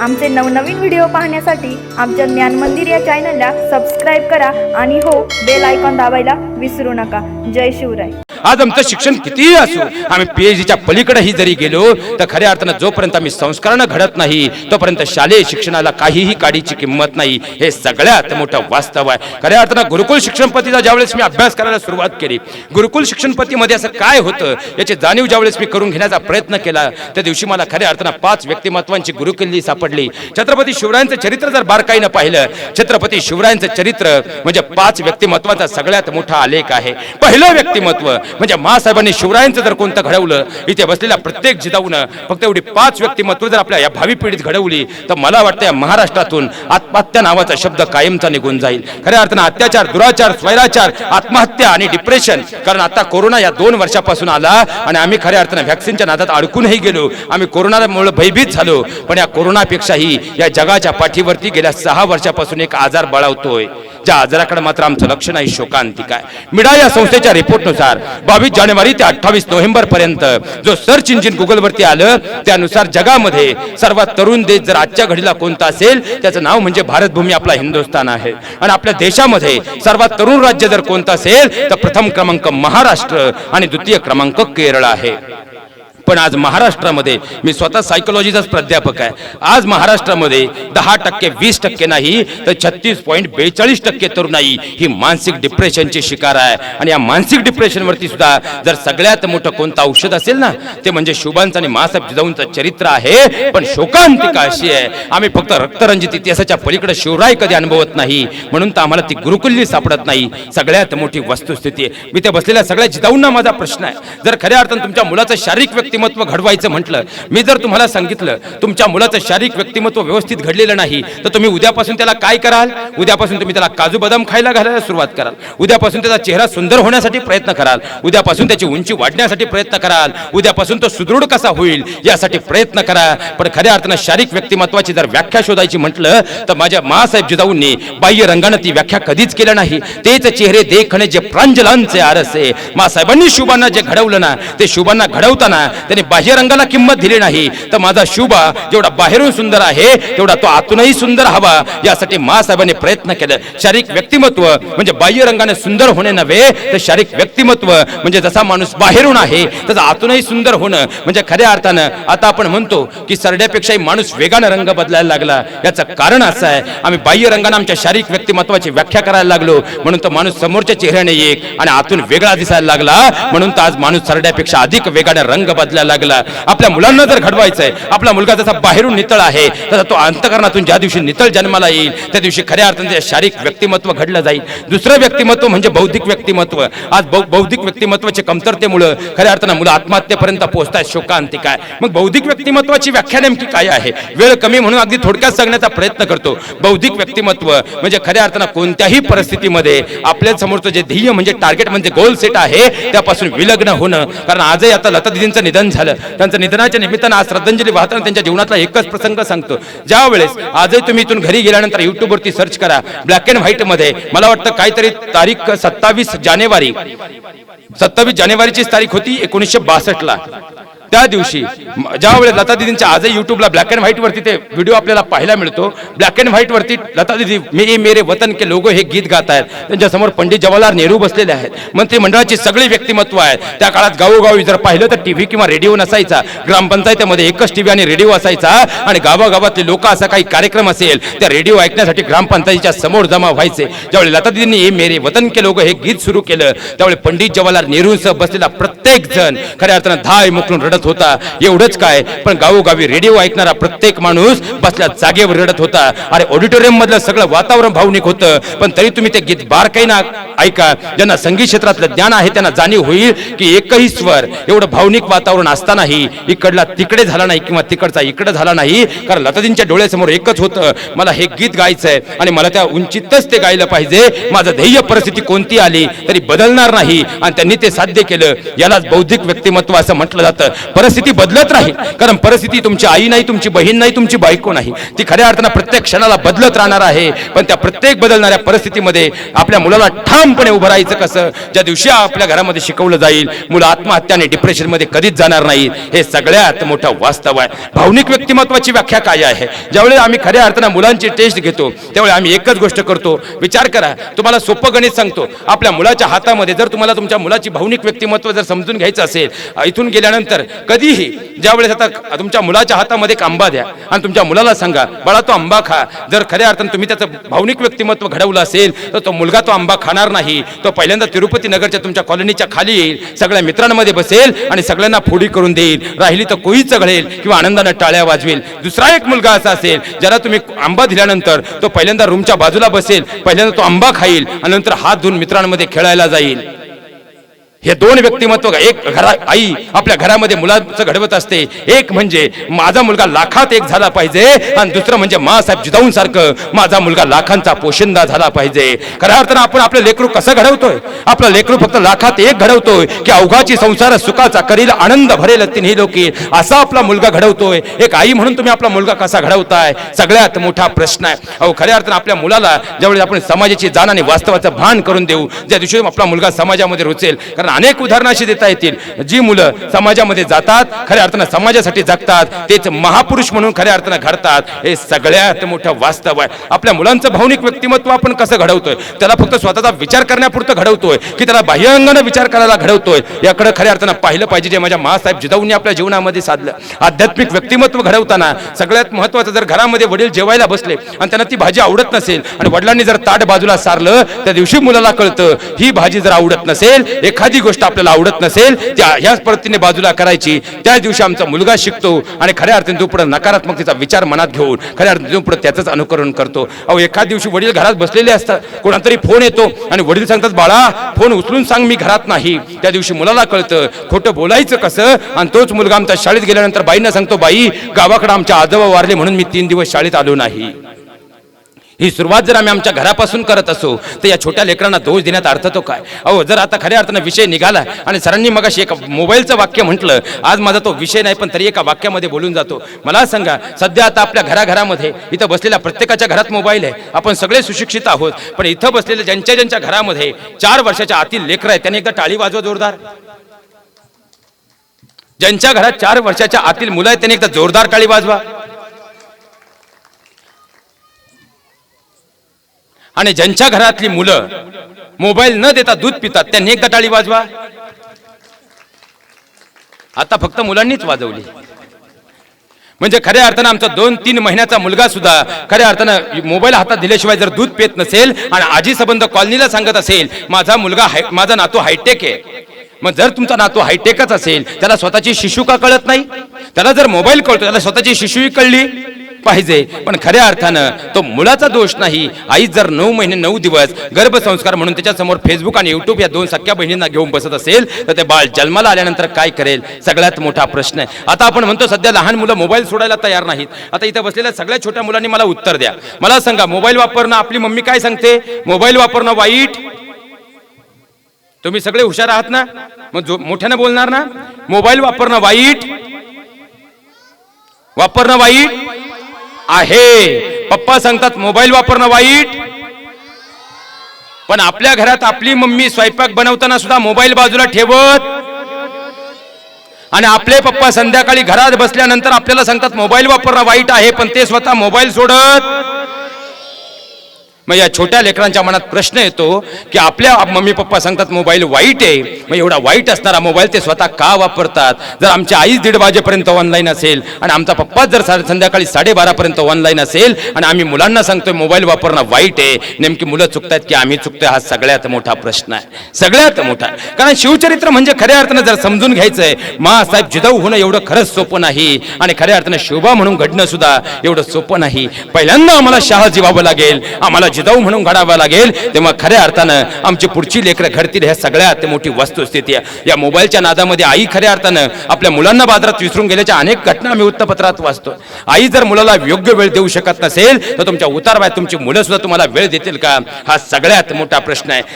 आमचे नवनवीन व्हिडिओ पाहण्यासाठी आमच्या ज्ञान मंदिर या चॅनलला सबस्क्राईब करा आणि हो बेल आयकॉन दाबायला विसरू नका. जय शिवराय. आज आमचं शिक्षण कितीही असो आम्ही पीएचडीच्या पलीकडेही जरी गेलो तर खऱ्या अर्थानं जोपर्यंत आम्ही संस्कारानं घडत नाही तोपर्यंत शालेय शिक्षणाला काहीही काडीची किंमत नाही. हे सगळ्यात मोठं वास्तव आहे. खऱ्या अर्थानं गुरुकुल शिक्षण पद्धतीचा ज्यावेळेस मी अभ्यास करायला सुरुवात केली गुरुकुल शिक्षण पद्धतीमध्ये असं काय होतं याची जाणीव ज्यावेळेस मी करून घेण्याचा प्रयत्न केला त्या दिवशी मला खऱ्या अर्थानं पाच व्यक्तिमत्वांची गुरुकिल्ली सापडली. छत्रपती शिवरायांचं चरित्र जर बारकाईनं पाहिलं छत्रपती शिवरायांचं चरित्र म्हणजे पाच व्यक्तिमत्वाचा सगळ्यात मोठा आलेख आहे. पहिलं व्यक्तिमत्व म्हणजे मासाहेबांनी शिवरायांचं जर कोणतं घडवलं इथे बसलेल्या प्रत्येक जिजाऊन फक्त एवढी पाच व्यक्तिमत्व जर आपल्या या भावी पिढीत घडवली तर मला वाटतं या महाराष्ट्रातून आत्महत्या नावाचा शब्द कायमचा निघून जाईल. खऱ्या अर्थानं अत्याचार दुराचार स्वैराचार आत्महत्या आणि डिप्रेशन कारण आता कोरोना या दोन वर्षापासून आला आणि आम्ही खऱ्या अर्थानं व्हॅक्सिनच्या नादात अडकूनही गेलो. आम्ही कोरोनामुळे भयभीत झालो पण या कोरोनापेक्षाही या जगाच्या पाठीवरती गेल्या सहा वर्षापासून एक आजार बळावतोय. ज्या आजाराकडे मात्र आमचं लक्ष नाही शोकांतिक आहे. मिडा या संस्थेच्या रिपोर्टनुसार बावीस जानेवारी ते अठ्ठावीस नोव्हेंबर पर्यंत. जो सर्च इंजिन गुगल वरती आलं त्यानुसार जगामध्ये सर्वात तरुण देश जर आजच्या घडीला कोणता असेल त्याचं नाव म्हणजे भारत भूमी आपला हिंदुस्थान आहे. आणि आपल्या देशामध्ये सर्वात तरुण राज्य जर कोणतं असेल तर प्रथम क्रमांक महाराष्ट्र आणि द्वितीय क्रमांक केरळ आहे. पण आज महाराष्ट्रामध्ये मी स्वतः सायकोलॉजीचाच प्राध्यापक आहे. आज महाराष्ट्रामध्ये दहा टक्के वीस टक्के नाही तर छत्तीस पॉईंट बेचाळीस टक्के तरुणाई ही मानसिक डिप्रेशनची शिकार आहे. आणि या मानसिक डिप्रेशनवरती सुद्धा जर सगळ्यात मोठं कोणतं औषध असेल ना ते म्हणजे शुभांचं आणि मासाहेब जिजाऊंचं चरित्र आहे. पण शोकांतिका अशी आहे. आम्ही फक्त रक्तरंजित इतिहासाच्या पलीकडे शिवराय कधी अनुभवत नाही म्हणून तर आम्हाला ती गुरुकुल्ली सापडत नाही. सगळ्यात मोठी वस्तुस्थिती आहे. मी त्या बसलेल्या सगळ्या जिजाऊंना माझा प्रश्न आहे. जर खऱ्या अर्थानं तुमच्या मुलाचं शारीरिक व्यक्ती व्यक्तिमत्व घडवायचं म्हटलं. मी जर तुम्हाला सांगितलं तुमच्या मुलाचं शारीरिक व्यक्तिमत्व व्यवस्थित घडलेलं नाही तर तुम्ही उद्यापासून त्याला काय कराल? उद्यापासून तुम्ही त्याला काजू बदाम खायला घालायला सुरुवात कराल. उद्यापासून त्याचा चेहरा सुंदर होण्यासाठी प्रयत्न कराल. उद्यापासून त्याची उंची वाढण्यासाठी प्रयत्न कराल. उद्यापासून तो सुदृढ कसा होईल यासाठी प्रयत्न करा. पण खऱ्या अर्थानं शारीरिक व्यक्तिमत्वाची जर व्याख्या शोधायची म्हटलं तर माझ्या मासाहेब जिजाऊंनी बाह्य रंगानं ती व्याख्या कधीच केलं नाही. तेच चेहरे देखणे जे प्रांजलांचे आरस. आहे मासाहेबांनी शुभांना जे घडवलं ना ते शुभांना घडवताना त्यांनी बाह्य रंगाला किंमत दिली नाही. तर माझा शुभा जेवढा बाहेरून सुंदर आहे तेवढा तो आतूनही सुंदर हवा यासाठी मासाहेबांनी प्रयत्न केला. शारीरिक व्यक्तिमत्व म्हणजे बाह्य रंगाने सुंदर होणे नव्हे तर शारीरिक व्यक्तिमत्व म्हणजे जसा माणूस बाहेरून आहे तसं आतूनही सुंदर होणं. म्हणजे खऱ्या अर्थानं आता आपण म्हणतो की सरड्यापेक्षाही माणूस वेगानं रंग बदलायला लागला. याचं कारण असं आहे आम्ही बाह्य रंगाने आमच्या शारीरिक व्यक्तिमत्वाची व्याख्या करायला लागलो. म्हणून तो माणूस समोरच्या चेहऱ्याने एक आणि आतून वेगळा दिसायला लागला. म्हणून तर आज माणूस सरड्यापेक्षा अधिक वेगाने रंग बदला बदलायला लागला. आपल्या मुलांना जर घडवायचं आहे आपला मुलगा जसा बाहेरून नितळ आहे तसा तो अंतकरणातून ज्या दिवशी नितळ जन्माला येईल त्या दिवशी खऱ्या अर्थाने शारीरिक व्यक्तिमत्व घडलं जाईल. दुसरं व्यक्तिमत्व म्हणजे बौद्धिक व्यक्तिमत्व. आज बौद्धिक व्यक्तिमत्वाचे कमतरतेमुळं खऱ्या अर्थानं मुलं आत्महत्येपर्यंत पोहोचतात शोकांतिक काय मग बौद्धिक व्यक्तिमत्वाची व्याख्या नेमकी काय आहे? वेळ कमी म्हणून अगदी थोडक्यात सांगण्याचा प्रयत्न करतो. बौद्धिक व्यक्तिमत्व म्हणजे खऱ्या अर्थानं कोणत्याही परिस्थितीमध्ये आपल्या समोरचं जे ध्येय म्हणजे टार्गेट म्हणजे गोल सेट आहे त्यापासून विलग्न होणं. कारण आजही आता लता दिदींचं निधन झालं. त्यांचं निधनाच्या निमित्तानं आज श्रद्धांजली वाहताना त्यांच्या जीवनातला एकच प्रसंग सांगतो. ज्यावेळेस आजही तुम्ही इथून घरी गेल्यानंतर युट्यूब वरती सर्च करा ब्लॅक अँड व्हाईटमध्ये. मला वाटतं काहीतरी तारीख सत्तावीस जानेवारी. सत्तावीस जानेवारीचीच तारीख होती एकोणीसशे बासष्ट ला त्या दिवशी म- ज्या वेळेस लता दिदींच्या आजही युट्यूबला ब्लॅक अँड व्हाईट वरती ते व्हिडिओ आपल्याला पाहायला मिळतो ब्लॅक अँड व्हाईट वरती लता दिदी मे मेरे वतन के लोगो हे गीत गात आहेत. त्यांच्यासमोर पंडित जवाहरलाल नेहरू बसलेले आहेत. मंत्रिमंडळाची सगळी व्यक्तिमत्व आहेत त्या काळात गावोगावी जर पाहिलं तर टीव्ही किंवा रेडिओ नसायचा. ग्रामपंचायतीमध्ये एकच टीव्ही आणि रेडिओ असायचा. आणि गावागावातले लोक असा काही कार्यक्रम असेल त्या रेडिओ ऐकण्यासाठी ग्रामपंचायतीच्या समोर जमा व्हायचे. ज्यावेळी लता दिदींनी हे मेरे वतन के लोगो हे गीत सुरू केलं त्यावेळी पंडित जवाहरलाल नेहरूंसह बसलेला प्रत्येक जण खऱ्या अर्थानं धाय मुकून रडत होता. एवढंच काय? पण गावोगावी रेडिओ ऐकणारा प्रत्येक माणूस बसल्या जागेवर रडत होता. अरे ऑडिटोरियम मधलं सगळं वातावरण भावनिक होतं. पण तरी तुम्ही ते गीत बारकाईना ऐका. ज्यांना संगीत क्षेत्रातलं ज्ञान आहे त्यांना जाणीव होईल की एकही स्वर एवढं भावनिक वातावरण असतानाही इकडला तिकडे झाला नाही किंवा तिकडचा इकडे झाला नाही. कारण लतादींच्या डोळ्यासमोर एकच होतं. मला हे गीत गायचंय आणि मला त्या उंचीतच ते गायलं पाहिजे. माझं ध्येय परिस्थिती कोणती आली तरी बदलणार नाही. आणि त्यांनी ते साध्य केलं. यालाच बौद्धिक व्यक्तिमत्व असं म्हटलं जातं. परिस्थिती बदलत राहील कारण परिस्थिती तुमची आई नाही तुमची बहीण नाही तुमची बायको नाही. ती खऱ्या अर्थानं प्रत्येक क्षणाला बदलत राहणार आहे. पण त्या प्रत्येक बदलणाऱ्या परिस्थितीमध्ये आपल्या मुलाला ठामपणे उभं राहायचं कसं? ज्या दिवशी आपल्या घरामध्ये शिकवलं जाईल मुलं आत्महत्या आणि डिप्रेशनमध्ये कधीच जाणार नाही हे सगळ्यात मोठं वास्तव आहे. भावनिक व्यक्तिमत्वाची व्याख्या काय आहे? ज्यावेळेस आम्ही खऱ्या अर्थानं मुलांची टेस्ट घेतो त्यावेळी आम्ही एकच गोष्ट करतो. विचार करा. तुम्हाला सोपं गणित सांगतो. आपल्या मुलाच्या हातामध्ये जर तुम्हाला तुमच्या मुलाची भावनिक व्यक्तिमत्व जर समजून घ्यायचं असेल इथून गेल्यानंतर कधीही ज्यावेळेस आता तुमच्या मुलाच्या हातामध्ये एक आंबा द्या आणि तुमच्या मुलाला सांगा बाळा तो आंबा खा. जर खऱ्या अर्थानं तुम्ही त्याचं भावनिक व्यक्तिमत्व घडवलं असेल तर तो मुलगा तो आंबा खाणार नाही. तो पहिल्यांदा तिरुपती नगरच्या तुमच्या कॉलनीच्या खाली येईल सगळ्या मित्रांमध्ये बसेल आणि सगळ्यांना फोडी करून देईल. राहिली तर कोळी चघळेल किंवा आनंदानं टाळ्या वाजवेल. दुसरा एक मुलगा असा असेल ज्याला तुम्ही आंबा दिल्यानंतर तो पहिल्यांदा रूमच्या बाजूला बसेल पहिल्यांदा तो आंबा खाईल आणि नंतर हात धुवून मित्रांमध्ये खेळायला जाईल. हे दोन व्यक्तिमत्व एक घरा आई आपल्या घरामध्ये मुलाचं घडवत असते. एक म्हणजे माझा मुलगा लाखात एक झाला पाहिजे आणि दुसरं म्हणजे मासाहेब जिजाऊन सारखं माझा मुलगा लाखांचा पोशिंदा झाला पाहिजे. खऱ्या अर्थानं आपण आपलं लेकरू कसं घडवतोय? आपलं लेकरू फक्त लाखात एक घडवतोय की अवघाची संसार सुखाचा करील आनंद भरेल तिन्ही लोकी. असा आपला मुलगा घडवतोय. एक आई म्हणून तुम्ही आपला मुलगा कसा घडवताय? सगळ्यात मोठा प्रश्न आहे. अहो खऱ्या अर्थानं आपल्या मुलाला ज्यावेळेस आपण समाजाची जाण आणि वास्तवाचं भान करून देऊ ज्या दिवशी आपला मुलगा समाजामध्ये रुचेल. कारण अनेक उदाहरणाशी देता येतील. जी मुलं समाजामध्ये जातात खऱ्या अर्थानं समाजासाठी जगतात तेच महापुरुष म्हणून खऱ्या अर्थानं घडतात. हे सगळ्यात मोठं वास्तव आहे. आपल्या मुलांचं भावनिक व्यक्तिमत्व आपण कसं घडवतोय? त्याला फक्त स्वतःचा विचार करण्यापुरतं घडवतोय की त्याला बाह्यांगानं विचार करायला घडवतोय? याकडे खऱ्या अर्थानं पाहिलं पाहिजे जे माझ्या मासाहेब जिजाऊंनी आपल्या जीवनामध्ये साधलं. आध्यात्मिक व्यक्तिमत्व घडवताना सगळ्यात महत्वाचं जर घरामध्ये वडील जेवायला बसले आणि त्यांना ती भाजी आवडत नसेल आणि वडिलांनी जर ताट बाजूला सारलं त्या दिवशी मुलाला कळतं ही भाजी जर आवडत नसेल एखादी गोष्ट आपल्याला आवडत नसेल त्या ह्याच पद्धतीने बाजूला करायची. त्या दिवशी आमचा मुलगा शिकतो आणि खऱ्या अर्थाने तो पुढे नकारात्मकतेचा विचार मनात घेऊन खऱ्या अर्थाने तो पुढे त्याचंच अनुकरण करतो. अहो एखाद दिवशी वडील घरात बसलेले असतात कोणातरी फोन येतो आणि वडील सांगतात बाळा फोन उचलून सांग मी घरात नाही. त्या दिवशी मुलाला कळतं खोटं बोलायचं कसं? आणि तोच मुलगा आमच्या शाळेत गेल्यानंतर बाईंना सांगतो बाई गावाकडे आमच्या आजोबा वारले म्हणून मी तीन दिवस शाळेत आलो नाही. ही सुरुवात जर आम्ही आमच्या घरापासून करत असू तर या छोट्या लेकरांना दोष देण्यात अर्थ तो काय? अहो जर आता खऱ्या अर्थानं विषय निघाला आणि सरांनी मग एक मोबाईलचं वाक्य म्हटलं आज माझा तो विषय नाही पण तरी एका वाक्यामध्ये बोलून जातो. मला सांगा सध्या आता आपल्या घराघरामध्ये इथं बसलेल्या प्रत्येकाच्या घरात मोबाईल आहे. आपण सगळे सुशिक्षित आहोत पण इथं बसलेल्या ज्यांच्या ज्यांच्या घरामध्ये चार वर्षाच्या आतील लेकरं आहेत त्यांनी एकदा टाळी वाजवा जोरदार. ज्यांच्या घरात चार वर्षाच्या आतील मुलं आहेत त्यांनी एकदा जोरदार टाळी वाजवा. आणि ज्यांच्या घरातली मुलं मोबाईल न देता दूध पितात त्यांनी एकदा टाळी वाजवा. आता फक्त मुलांनीच वाजवली. म्हणजे खऱ्या अर्थानं आमचा दोन तीन महिन्याचा मुलगा सुद्धा खऱ्या अर्थानं मोबाईल हातात दिल्याशिवाय जर दूध पेत नसेल आणि आजी संबंध कॉलनीला सांगत असेल माझा मुलगा हाय माझा नातू हायटेक आहे. मग जर तुमचा नातू हायटेकच असेल त्याला स्वतःची शिशू का कळत नाही? त्याला जर मोबाईल कळतो त्याला स्वतःची शिशूही कळली? पाहिजे. पण खऱ्या अर्थानं तो मुलाचा दोष नाही. आई जर नऊ महिने नऊ दिवस गर्भसंस्कार म्हणून त्याच्यासमोर फेसबुक आणि युट्यूब या दोन सख्या बहिणींना घेऊन बसत असेल तर ते बाळ जन्माला आल्यानंतर काय करेल? सगळ्यात मोठा प्रश्न आहे. आता आपण म्हणतो सध्या लहान मुलं मोबाईल सोडायला तयार नाहीत. आता इथं बसलेल्या सगळ्या छोट्या मुलांनी मला उत्तर द्या. मला सांगा मोबाईल वापरणं आपली मम्मी काय सांगते? मोबाईल वापरणं वाईट? तुम्ही सगळे हुशार आहात ना? मग जो मोठ्यानं बोलणार ना? मोबाईल वापरणं वाईट? वापरणं वाईट? आहे. पप्पा सांगतात मोबाईल वापरणं वाईट. पण आपल्या घरात आपली मम्मी स्वयंपाक बनवताना सुद्धा मोबाईल बाजूला ठेवत. आणि आपले पप्पा संध्याकाळी घरात बसल्यानंतर आपल्याला सांगतात मोबाईल वापरणं वाईट आहे पण ते स्वतः मोबाईल सोडत. मग या छोट्या लेकरांच्या मनात प्रश्न येतो की आपल्या मम्मी पप्पा सांगतात मोबाईल वाईट आहे. मग एवढा वाईट असणारा मोबाईल ते स्वतः का वापरतात? जर आमची आईच दीड वाजेपर्यंत ऑनलाईन असेल आणि आमचा पप्पा जर संध्याकाळी साडेबारापर्यंत ऑनलाईन असेल आणि आम्ही मुलांना सांगतोय मोबाईल वापरणं वाईट आहे. नेमकी मुलं चुकतायत की आम्ही चुकतोय हा सगळ्यात मोठा प्रश्न आहे. सगळ्यात मोठा कारण शिवचरित्र म्हणजे खऱ्या अर्थानं जर समजून घ्यायचंय मासाहेब जिदाऊ होणं एवढं खरंच सोपं नाही आणि खऱ्या अर्थानं शोभा म्हणून घडणं सुद्धा एवढं सोपं नाही. पहिल्यांदा आम्हाला शहा जिवावं लागेल. आम्हाला जिजाऊ म्हणून घडावं लागेल. तेव्हा खऱ्या अर्थानं आमची पुढची लेकरं घडतील ह्या सगळ्यात मोठी वस्तुस्थिती आहे. या मोबाईलच्या नादामध्ये आई खऱ्या अर्थानं आपल्या मुलांना बाजारात विसरून गेल्याच्या अनेक घटना आम्ही वृत्तपत्रात वाचतो आई जर मुलाला योग्य वेळ देऊ शकत नसेल तर तुमच्या उतारवाय तुमची मुलं सुद्धा तुम्हाला वेळ देतील का? हा सगळ्यात मोठा प्रश्न आहे.